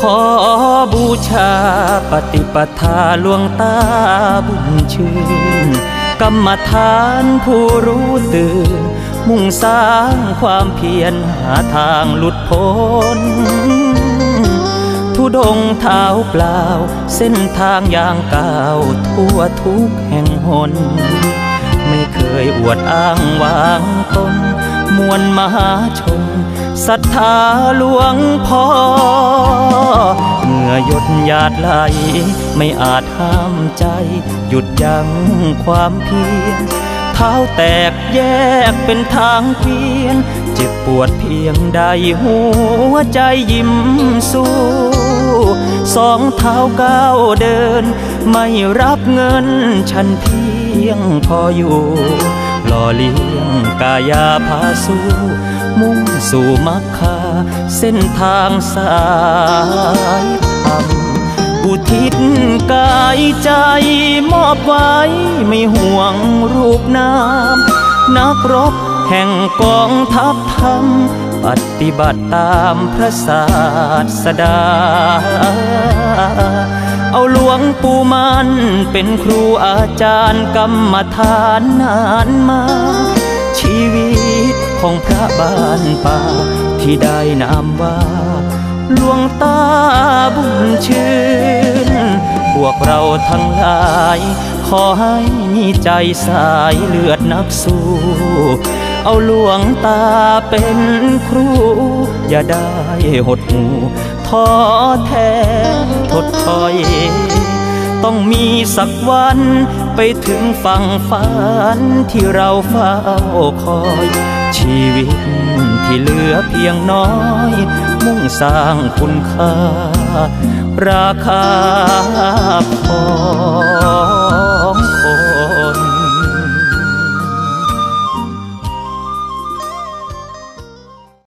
ขอบูชาปฏิปทาหลวงตาบุญชื่น กรรมฐานผู้รู้ตื่น มุ่งสร้างความเพียรหาทางหลุดพ้น ทุดงเท้าเปล่า เส้นทางอย่างก้าวทั่วทุกแห่งหน ไม่เคยอวดอ้างวางตนมวลมหาชน ศรัทธาหลวงพ่อเหงื่อหยดหยาดไหล ไม่อาจห้ามใจ หยุดยั้งความเพียรเท้าแตกแยกเป็นทางเพียน เจ็บปวดเพียงใดหัวใจยิ้มสู้สองเท้าก้าวเดิน ไม่รับเงินฉันเพียงพออยู่ หล่อเลี้ยงกายาพาสู้ มุ่งสู่มรรคาเส้นทางสายธรรมอุทิศกายใจมอบไว้ไม่ห่วงรูปนาม นักรบแห่งกองทัพธรรม ปฏิบัติตามพระศาสดา ปู่มันเป็นครูอาจารย์กรรมฐานนานมา ชีวิตของพระบ้านป่า ที่ได้นามว่าหลวงตาบุญชื่น พวกเราทั้งหลาย ขอให้มีใจสายเลือดนักสู้เอาหลวงตาเป็นครู อย่าได้หดหูท้อแท้ทดถอย ต้องมีสักวัน ไปถึงฝั่งฝันที่เราเฝ้าคอย ชีวิตที่เหลือเพียงน้อย มุ่งสร้างคุณค่า ราคาพอ